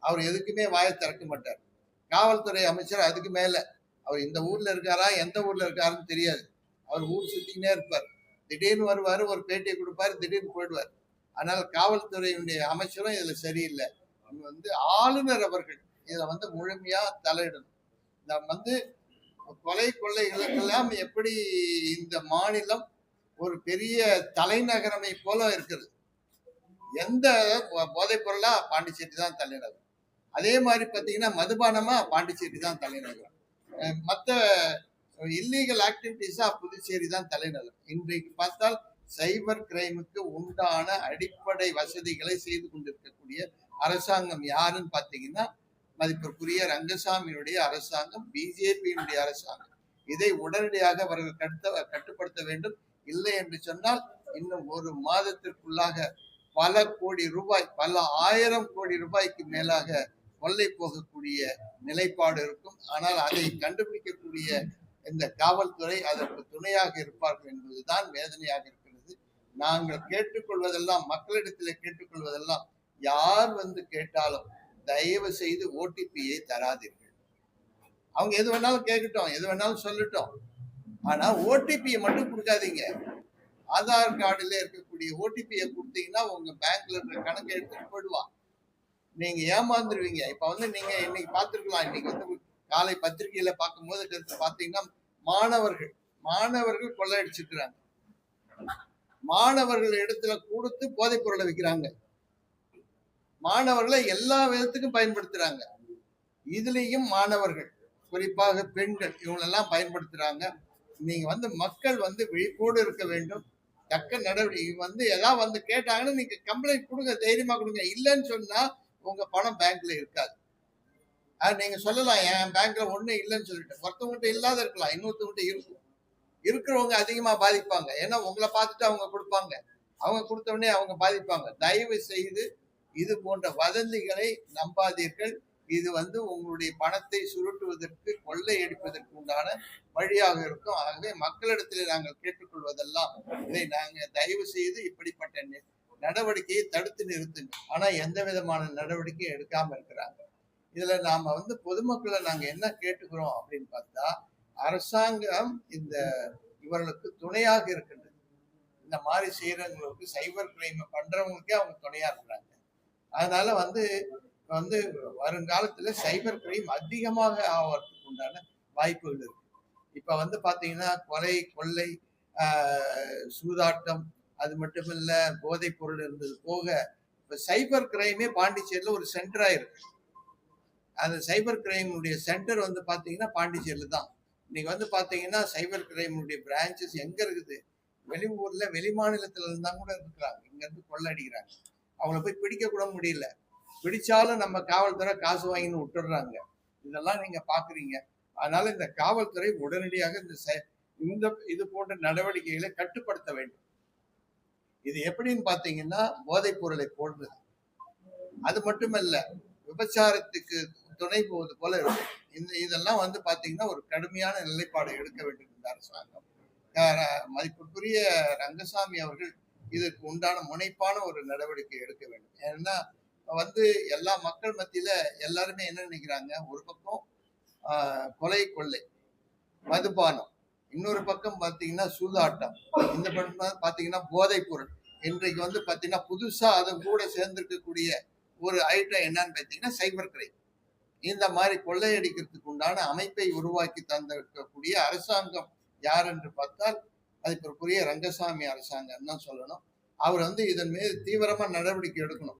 அவர் எதுக்குமே வாயை திறக்க மாட்டார். காவல்துறை அமைச்சர் அதுக்கு மேல. அவர் இந்த ஊர்ல இருக்காரா எந்த ஊர்ல இருக்காருன்னு தெரியாது. அவர் ஊர் சுத்திக்கினே இருப்பார். திடீர்னு வருவார் ஒரு பேட்டியை கொடுப்பாரு திடீர்னு போயிடுவார். அதனால காவல்துறையினுடைய அமைச்சரும் இதுல சரியில்லை. இங்க வந்து ஆளுநர் அவர்கள். இதை வந்து முழுமையா தலையிடணும். இந்த வந்து கொலை கொள்ளைகளுக்கெல்லாம் எப்படி இந்த மாநிலம் ஒரு பெரிய தலைநகரமை போல இருக்கிறது? எந்த போதைப் பொருளா பாண்டிச்சேரி தான் தலைநகரம் அதே மாதிரி பார்த்தீங்கன்னா மதுபானமாக பாண்டிச்சேரி தான் தலைநகரம். மற்ற இல்லீகல் ஆக்டிவிட்டீஸாக புதுச்சேரி தான் தலைநகரம். இன்றைக்கு பார்த்தால் சைபர் கிரைமுக்கு உண்டான அடிப்படை வசதிகளை செய்து கொண்டிருக்கக்கூடிய அரசாங்கம் யாருன்னு பார்த்தீங்கன்னா மதிப்பிற்குரிய ரங்கசாமியுடைய அரசாங்கம் பிஜேபியினுடைய அரசாங்கம். இதை உடனடியாக அவர்கள் கட்ட கட்டுப்படுத்த வேண்டும். இல்லை என்று சொன்னால் இன்னும் ஒரு மாதத்திற்குள்ளாக பல கோடி ரூபாய் பல ஆயிரம் கோடி ரூபாய்க்கு மேலாக கொள்ளை போகக்கூடிய நிலைப்பாடு இருக்கும். ஆனால் அதை கண்டுபிடிக்கக்கூடிய இந்த காவல்துறை அதற்கு துணையாக இருப்பார்கள் என்பதுதான் வேதனையாக இருக்கிறது. நாங்கள் கேட்டுக்கொள்வதெல்லாம் மக்களிடத்தில் கேட்டுக்கொள்வதெல்லாம் யார் வந்து கேட்டாலும் தயவு செய்து ஓடிபியை தராதீர்கள். அவங்க எது வேணாலும் கேட்கட்டும் எது வேணாலும் சொல்லட்டும். ஆனா ஓடிபியை மட்டும் கொடுக்காதீங்க. ஆதார் கார்டுல இருக்கக்கூடிய ஓடிபியை கொடுத்தீங்கன்னா உங்க பேங்க்ல இருக்கிற கணக்கு எடுத்துட்டு போயிடுவான். நீங்க ஏமாந்துருவீங்க. இப்ப வந்து நீங்க இன்னைக்கு பார்த்திருக்கலாம். இன்னைக்கு வந்து காலை பத்திரிகையில பார்க்கும்போது பார்த்தீங்கன்னா மாணவர்கள் மாணவர்கள் கொள்ளையடிச்சிருக்கிறாங்க. மாணவர்கள் இடத்துல கொடுத்து போதைப் பொருளை விற்கிறாங்க. மாணவர்களை எல்லா விதத்துக்கும் பயன்படுத்துறாங்க. இதுலயும் மாணவர்கள் குறிப்பாக பெண்கள் இவங்களெல்லாம் பயன்படுத்துறாங்க. நீங்க வந்து மக்கள் வந்து விழிப்போடு இருக்க வேண்டும். தக்க நடவடிக்கை வந்து ஏதாவது வந்து கேட்டாங்கன்னா நீங்க கம்ப்ளைண்ட் கொடுங்க தைரியமா கொடுங்க. இல்லைன்னு சொன்னா உங்க பணம் பேங்க்ல இருக்காது. அது நீங்க சொல்லலாம் என் பேங்க்ல ஒண்ணு இல்லைன்னு சொல்லிட்டு. ஒருத்தவங்ககிட்ட இல்லாத இருக்கலாம் இன்னொருத்தவங்ககிட்ட இருக்கும். இருக்கிறவங்க அதிகமா பாதிப்பாங்க. ஏன்னா உங்களை பார்த்துட்டு அவங்க கொடுப்பாங்க. அவங்க கொடுத்த உடனே அவங்க பாதிப்பாங்க. தயவு செய்து இது போன்ற வதந்திகளை நம்பாதீர்கள். இது வந்து உங்களுடைய பணத்தை சுருட்டுவதற்கு கொள்ளையடிப்பதற்கு உண்டான வழியாக இருக்கும். ஆகவே மக்களிடத்தில் நாங்கள் கேட்டுக்கொள்வதெல்லாம் இதை நாங்கள் தயவு செய்து இப்படிப்பட்ட நடவடிக்கையை தடுத்து நிறுத்துங்க. ஆனா எந்த விதமான நடவடிக்கையும் எடுக்காம இருக்கிறாங்க. இதுல நாம வந்து பொதுமக்களை நாங்க என்ன கேட்டுக்கிறோம் அப்படின்னு பார்த்தா அரசாங்கம் இந்த இவர்களுக்கு துணையாக இருக்கின்றது. இந்த மாதிரி செய்யறவங்களுக்கு சைபர் கிரைம் பண்றவங்களுக்கே அவங்க துணையா இருக்கிறாங்க. அதனால வந்து வந்து வருங்காலத்துல சைபர் கிரைம் அதிகமாக ஆவதற்கு உண்டான வாய்ப்புகள் இருக்கு. இப்ப வந்து பாத்தீங்கன்னா கொலை கொள்ளை சூதாட்டம் அது மட்டும் இல்ல போதைப் பொருள் இருந்தது போக இப்ப சைபர் கிரைமே பாண்டிச்சேரியில ஒரு சென்டரா இருக்கு. அந்த சைபர் கிரைமுடைய சென்டர் வந்து பாத்தீங்கன்னா பாண்டிச்சேரியில தான். இன்னைக்கு வந்து பாத்தீங்கன்னா சைபர் கிரைமுடைய பிரான்ச்சஸ் எங்க இருக்குது? வெளியூர்ல வெளி மாநிலத்துல இருந்தா கூட இருக்கிறாங்க இங்க இருந்து கொள்ளடிக்கிறாங்க அவங்கள போய் பிடிக்க கூட முடியல. பிடிச்சாலும் நம்ம காவல்துறை காசு வாங்கின்னு விட்டுடுறாங்க. இதெல்லாம் நீங்க பாக்குறீங்க. அதனால இந்த காவல்துறை உடனடியாக இந்த செ- இந்த இது போன்ற நடவடிக்கைகளை கட்டுப்படுத்த வேண்டும். இது எப்படின்னு பார்த்தீங்கன்னா போதைப் பொருளை போடுறது. அது மட்டுமல்ல விபச்சாரத்துக்கு துணை போவது போல இருக்கும் இந்த இதெல்லாம் வந்து பார்த்தீங்கன்னா ஒரு கடுமையான நிலைப்பாடு எடுக்க வேண்டும் இந்த அரசாங்கம். மதிப்புக்குரிய ரங்கசாமி அவர்கள் இதற்கு உண்டான முனைப்பான ஒரு நடவடிக்கை எடுக்க வேண்டும். ஏன்னா வந்து எல்லா மக்கள் மத்தியில எல்லாருமே என்ன நினைக்கிறாங்க? ஒரு பக்கம் கொலை கொள்ளை மதுபானம். இன்னொரு பக்கம் பாத்தீங்கன்னா சூதாட்டம். இந்த பக்கம் பாத்தீங்கன்னா போதைப் பொருள். இன்றைக்கு வந்து பாத்தீங்கன்னா புதுசா அதன் கூட சேர்ந்திருக்கக்கூடிய ஒரு ஐட்டம் என்னன்னு பார்த்தீங்கன்னா சைபர் கிரைம் இந்த மாதிரி கொள்ளையடிக்கிறதுக்கு உண்டான அமைப்பை உருவாக்கி தந்திருக்கக்கூடிய அரசாங்கம் யார் என்று பார்த்தால் அதுக்குரிய ரங்கசாமி அரசாங்கம் தான் சொல்லணும். அவர் வந்து இதன் மீது தீவிரமா நடவடிக்கை எடுக்கணும்.